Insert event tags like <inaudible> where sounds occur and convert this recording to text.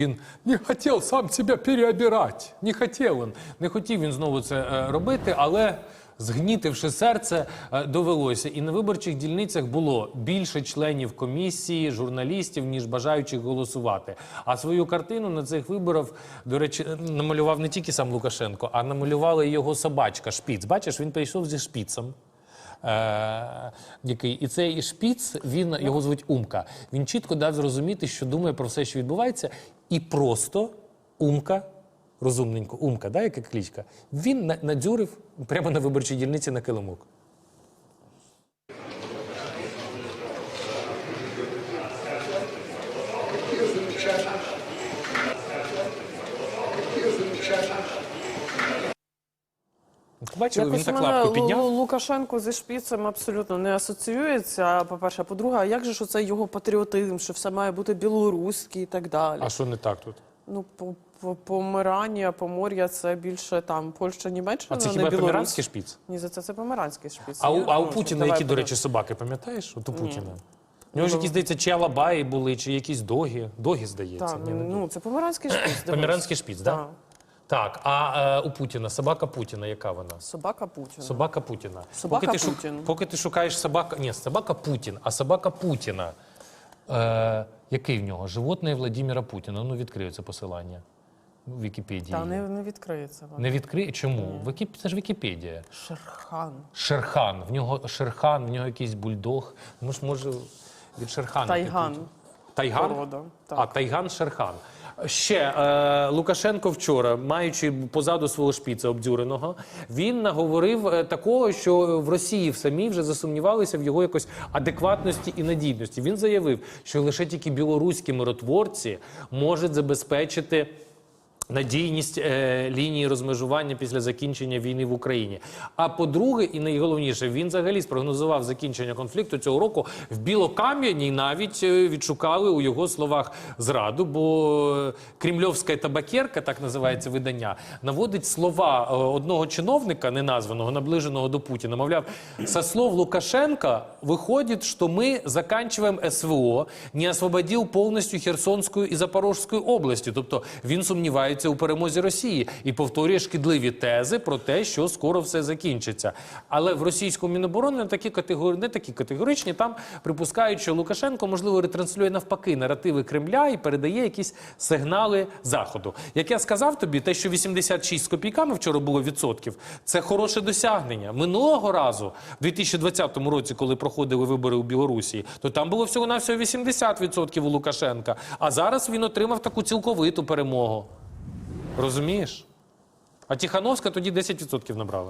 Він не хотів сам себе переобирати. Не хотів він. Не хотів він знову це е, робити, але згнітивши серце, е, довелося. І на виборчих дільницях було більше членів комісії, журналістів, ніж бажаючих голосувати. А свою картину на цих виборах, до речі, намалював не тільки сам Лукашенко, а намалювала його собачка Шпіц. Бачиш, він прийшов зі шпіцем. Е, який і цей шпіц, він його звуть Умка. Він чітко дав зрозуміти, що думає про все, що відбувається, і просто Умка, розумненько, Умка, да, яка клічка, він надюрив прямо на виборчій дільниці на килимок. Thank замечания. Бачили, він так мене лапку Лу- підняв. Лукашенко зі шпіцем абсолютно не асоціюється. По-перше, по-друге, а як же ж це його патріотизм, що все має бути білоруський і так далі? А що не так тут? Ну, по, по, Помирання, Помор'я це більше там Польща, Німеччина, А це не хіба Білорусь. поміранський шпіц? Ні, за це це помиранський шпіц. А у, а у ну, Путіна, які, до речі, собаки, пам'ятаєш? От у Путіна. У нього ж якісь, здається, чи алабаї були, чи якісь доги. Доги, здається. Так, Ні, не ну це помиранський шпіц. <clears throat> дивись. Поміранський шпіц, так? Да? Так. Так, а е, у Путіна собака Путіна, яка вона? Собака Путіна. Собака Путіна. Собака поки ти, Путін. поки ти шукаєш собака. Ні, собака Путін, а собака Путіна. Е, який в нього? Животне Владимира Путіна. Ну, відкрию це посилання. В Вікіпедії. Та не, не відкриється вона. Не відкриє? Чому? Вікіп... Це ж Вікіпедія. Шерхан. Шерхан. В нього Шерхан, в нього якийсь бульдог. Ну ж може від Шерхана. Тайган. Тайган? Порода, так. А, Тайган Шерхан. Ще е, Лукашенко вчора, маючи позаду свого шпіца обдюреного, він наговорив е, такого, що в Росії в самій вже засумнівалися в його якось адекватності і надійності. Він заявив, що лише тільки білоруські миротворці можуть забезпечити. Надійність е, лінії розмежування після закінчення війни в Україні. А по-друге, і найголовніше, він взагалі спрогнозував закінчення конфлікту цього року в Білокам'яній навіть е, відшукали у його словах зраду, бо е, кремльовська табакерка, так називається видання, наводить слова е, одного чиновника, неназваного, наближеного до Путіна. Мовляв, со слов Лукашенка виходить, що ми заканчиваем СВО, не освободил повністю Херсонську і Запорожську області. Тобто він сумнівається у перемозі Росії і повторює шкідливі тези про те, що скоро все закінчиться. Але в російському міноборони такі категорії, не такі категоричні. Там припускають, що Лукашенко можливо ретранслює навпаки наративи Кремля і передає якісь сигнали заходу. Як я сказав тобі, те, що 86 з копійками вчора було відсотків, це хороше досягнення. Минулого разу, в 2020 році, коли проходили вибори у Білорусі, то там було всього навсього 80% у Лукашенка. А зараз він отримав таку цілковиту перемогу. Розумієш? А Тихановська тоді 10% набрала.